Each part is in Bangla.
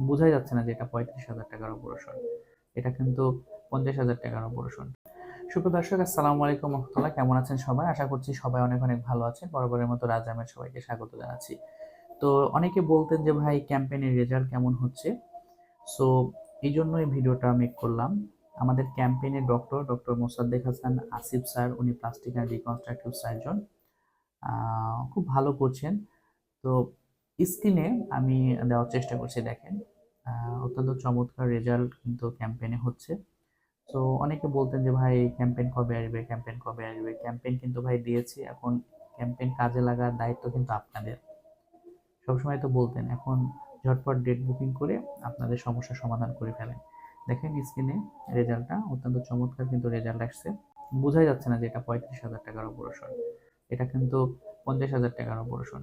বোঝাই যাচ্ছে না যে এটা পঁয়ত্রিশ হাজার টাকার অপারেশন। এটা কিন্তু পঞ্চাশ হাজার টাকার অপারেশন। সুপ্র দর্শক, আসসালামু আলাইকুম রহমতুল্লাহ। কেমন আছেন সবাই? আশা করছি সবাই অনেক অনেক ভালো আছেন। বরাবরের মতো রাজামের সবাইকে স্বাগত জানাচ্ছি। তো অনেকে বলতেন যে, ভাই, ক্যাম্পেইনের রেজাল্ট কেমন হচ্ছে? সো, এই জন্য এই ভিডিওটা মেক করলাম। আমাদের ক্যাম্পেইনের doctor doctor Mosaddek Hasan Asif sir, উনি প্লাস্টিক অ্যান্ড রিকনস্ট্রাকটিভ সার্জন। খুব ভালো করছেন। তো স্ক্রিনে আমি দেওয়ার চেষ্টা করছি, দেখেন। অত্যন্ত চমৎকার রেজাল্ট কিন্তু ক্যাম্পেইনে হচ্ছে। তো অনেকে বলতেন যে, ভাই, ক্যাম্পেইন কবে আসবে, ক্যাম্পেইন কবে আসবে? ক্যাম্পেইন কিন্তু ভাই দিয়েছি, এখন ক্যাম্পেইন কাজে লাগার দায়িত্ব কিন্তু আপনাদের। সবসময় তো বলতেন, এখন ঝটপট ডেট বুকিং করে আপনাদের সমস্যার সমাধান করে ফেলেন। দেখেন স্ক্রিনে রেজাল্টটা, অত্যন্ত চমৎকার কিন্তু রেজাল্ট আসছে। বোঝাই যাচ্ছে না যে এটা পঁয়ত্রিশ হাজার টাকার অপারেশন, এটা কিন্তু পঞ্চাশ হাজার টাকার অপারেশন।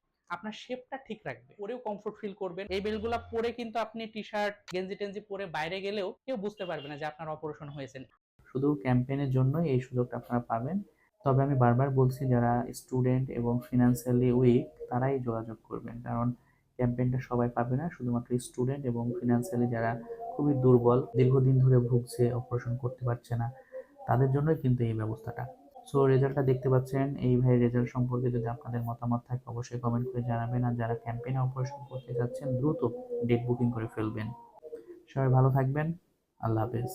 আপনার শেপটা ঠিক রাখবে। পরেও কমফোর্ট ফিল করবেন। এই বেল্টগুলা পরে কিন্তু আপনি টি শার্ট গেঞ্জি টেঞ্জি পরে বাইরে গেলেও কেউ বুঝতে পারবে না যে আপনার অপারেশন হয়েছে শুধু ক্যাম্পেইনের জন্যই এই সুযোগটা আপনারা পাবেন। তবে আমি বারবার বলছি, যারা স্টুডেন্ট এবং ফিনান্সিয়ালি উইক তারাই যোগাযোগ করবেন। কারণ ক্যাম্পেইনটা সবাই পাবে না। শুধুমাত্র স্টুডেন্ট এবং ফিনান্সিয়ালি যারা খুবই দুর্বল, দীর্ঘদিন ধরে ভুগছে অপারেশন করতে পারছে না, তাদের জন্যই কিন্তু এই ব্যবস্থাটা। সো রেজাল্টটা দেখতে পাচ্ছেন। এই ভাই রেজাল্ট সম্পর্কে যদি আপনাদের মতামত থাকে, অবশ্যই কমেন্ট করে জানাবেন। আর যারা ক্যাম্পেইনে অপারেশন করতে যাচ্ছেন, দ্রুত ডেট বুকিং করে ফেলবেন। সবাই ভালো থাকবেন। আল্লাহ হাফেজ।